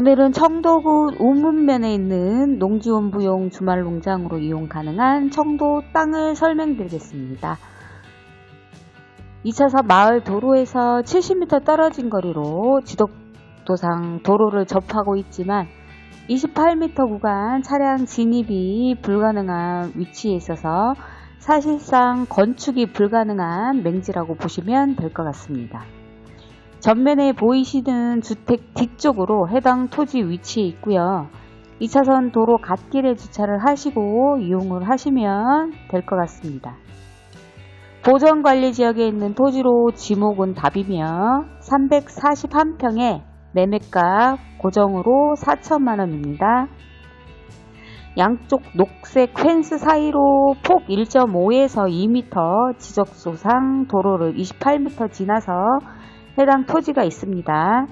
오늘은 청도군 우문면에 있는 농지원부용 주말 농장으로 이용 가능한 청도 땅을 설명드리겠습니다. 2차선 마을 도로에서 70m 떨어진 거리로 지덕도상 도로를 접하고 있지만 28m 구간 차량 진입이 불가능한 위치에 있어서 사실상 건축이 불가능한 맹지라고 보시면 될 것 같습니다. 전면에 보이시는 주택 뒤쪽으로 해당 토지 위치에 있고요. 2차선 도로 갓길에 주차를 하시고 이용을 하시면 될 것 같습니다. 보전관리지역에 있는 토지로 지목은 답이며 341평에 매매가 고정으로 4천만원입니다. 양쪽 녹색 펜스 사이로 폭 1.5에서 2m 지적소상 도로를 28m 지나서 해당 토지가 있습니다.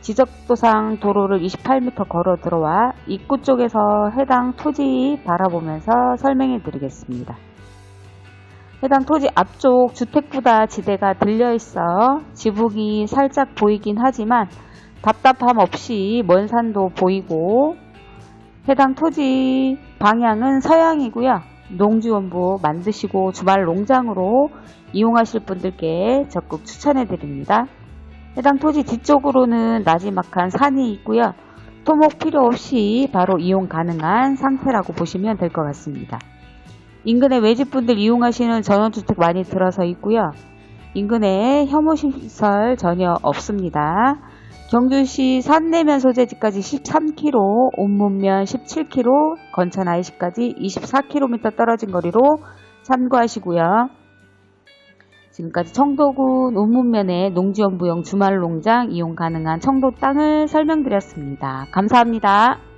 지적도상 도로를 28m 걸어 들어와 입구 쪽에서 해당 토지 바라보면서 설명해 드리겠습니다. 해당 토지 앞쪽 주택보다 지대가 들려 있어 지붕이 살짝 보이긴 하지만 답답함 없이 먼 산도 보이고 해당 토지 방향은 서양이고요. 농지원부 만드시고 주말 농장으로 이용하실 분들께 적극 추천해 드립니다. 해당 토지 뒤쪽으로는 나지막한 산이 있고요. 토목 필요 없이 바로 이용 가능한 상태라고 보시면 될 것 같습니다. 인근에 외집분들 이용하시는 전원주택 많이 들어서 있고요. 인근에 혐오시설 전혀 없습니다. 경주시 산내면 소재지까지 13km, 옥문면 17km, 건천 IC까지 24km 떨어진 거리로 참고하시고요. 지금까지 청도군 옥문면의 농지원 부용 주말 농장 이용 가능한 청도 땅을 설명드렸습니다. 감사합니다.